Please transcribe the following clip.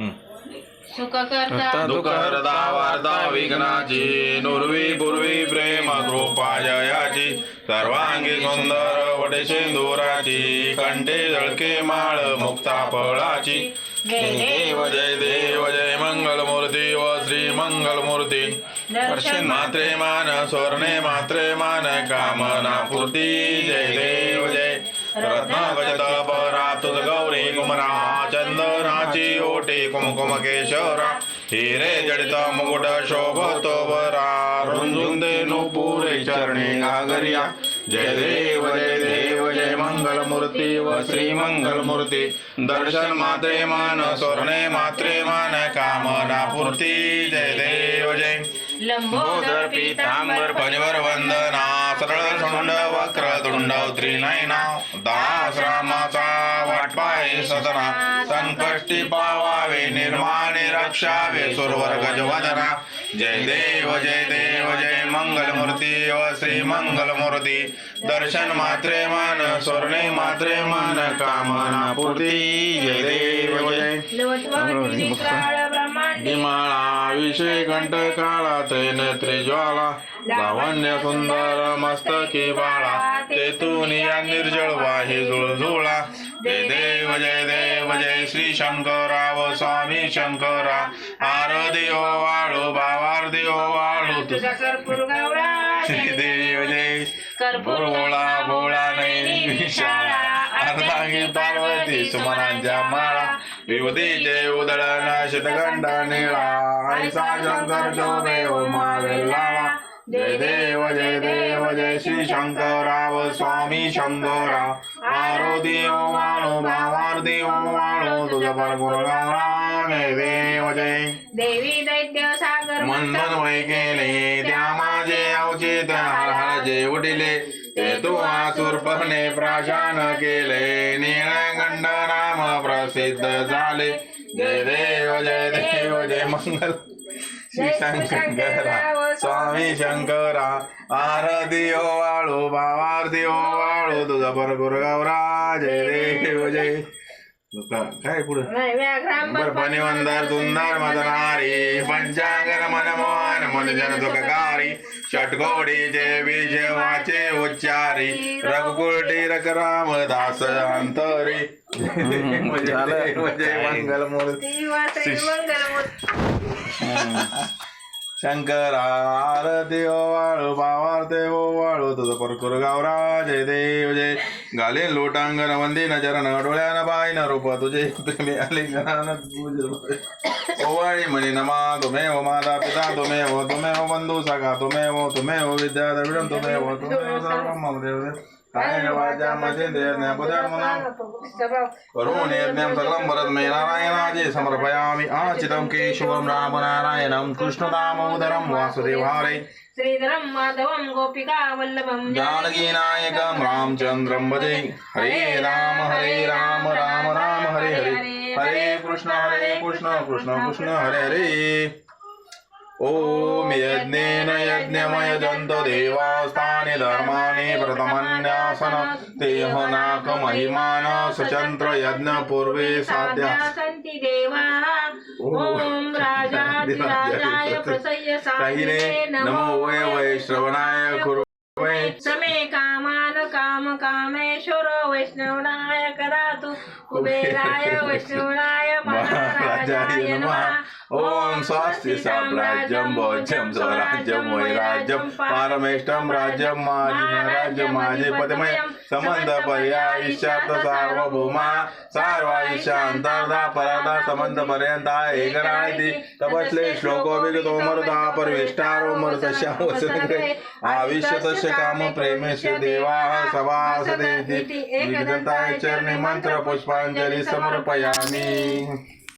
सुख करता दुःख हरता वार्ता विघ्नाची नुर्वी पूर्वी प्रेम कृपा जयाची सर्वांगी सुंदर वटे सिंदुराची कंठे जळके माळ मुक्ता फळाची. जय देव जय देव जय मंगल मूर्ती व श्री मंगल मूर्ती दर्शन मात्रे. मान स्वर्णे मात्रे मान कामना पूर्ती. जय देव जय. रत्नागजत परा तुझ गौरी कुमरा. ओटी कुमकुम केशरा हिरे जडित मुकुट शोभतो बरा रुंजुन घागरिया जय देव जय देव जय मंगल मूर्ती व श्री मंगल मूर्ती दर्शन मात्रे मान स्वर्णे मात्रे मान कामना पूर्ती। जय देव जय। लंबोदर पीतांबर परिवर वंदना सरळ सुंड वक्र तुंड त्रिनयना दास रामाचा वाटपाय सदना संकष्टी पावावे निर्माणे रक्षावे सुरवर गजवदना जय देव जय देव जय मंगल मूर्ती व श्री मंगल मूर्ती दर्शन मात्रे मान स्वर्णे मात्रे मान कामना पूर्ती जय देव जय लवटवटी चित्राळ ब्रह्मांडी हिमाळा विषय कंठ काळा त्रिनेत्री ज्वाला लावण्य सुंदर मस्तकी बाळा तेतून या निर्जळ वाही जुळजुळा जय देव जय देव जय श्री शंकरा व स्वामी शंकरा आरदी ओ वाळू बावारदी ओ वाळू जय देव जय कर्पूर भोळा भोळा नाही विशाळा अर्धांगी पार्वती सुमनांच्या माळा विभूती जय उदळण शतगंड निळा ऐसा शंकर शोभे ओ मावेलावा जय देव जय देव जय श्री शंकराव स्वामी शंकरा। आरो देव वाळू बावार देव वाळू तुझा परगुर जय देव जय। देवी दैत्य सागर मंदन वय केले त्या माझे अवचे त्या हर हर जे उडिले ते तू आसुरपणे प्राशान केले नीळगंड नाम प्रसिद्ध झाले। जय देव जय देव जय मंगल। श्री शंकरा स्वामी शंकरा आरती ओ वाळू भावारती ओ वाळू तुझा परगुर गौरा जय देव जय. काय पुढे? बर्फणी वंदर सुंदर मदनारी पंचांगन मनमोहन मनजन सुखकारी षटकोडीचे बीज वाचे उच्चारी रघुकुलटी रक राम दास अंतरी. म्हणजे मंगल मूर्ती शंकर आरती देव वाळू बावारते देव वाळू तुझं परकुर गावरा जय देव जय गाले लोटांगण वंदीन चरण डोळ्यान बाय न रूप तुझे. प्रेमी आलिंगनान ओवाळी म्हणे नमा तुमे हो माता पिता तुमे हो तुमे हो बंधू सखा तुमे हो तुमे हो विद्या द्रविडम तुमे हो तुमे हो सर्व देव देव. सकलं नारायणाजे समर्पयामि। आचितं केशवं रामनारायणं कृष्णदामोदरं वासुदेवारे श्रीधरं माधवं गोपिका वल्लभं जानकीनायकं रामचन्द्रं भजे। हरे राम हरे राम राम राम हरे हरे। हरे कृष्ण हरे कृष्ण कृष्ण कृष्ण हरे हरे। ॐ यज्ञेन यज्ञमय जन्त देवास्तानि धर्माणि प्रथमन्यासन तेह नाक महिमान सचंत्र यज्ञ पूर्वे साध्या सन्ति देवाः ॐ राजाधिराजाय प्रसय्य काहिने नमो वै वैश्रवणाय कुरु। वै समे कामान काम कामेश्वर वैष्णवनाय कदातु कुबेराय वैष्णवनाय महाराजाय नमः ॐ स्वस्ति साम्राज्यं भोज्यं स्वराज्यं वैराज्यं पारमेष्टं राज्यं माजी राज्य माझे पदमय संबंध सार्वभौमा सार्वायुष्यांतर्धा पराधा संबंध पर्यंता एकराळी तपस्ले श्लोको विगतो मरुदा परवेष्टारो मरुतश्या वसनग्रे आविष्य तस्य काम प्रेमेश्य देवाः सभासदेति विगताय चरणे मंत्र पुष्पांजली समर्पयामि.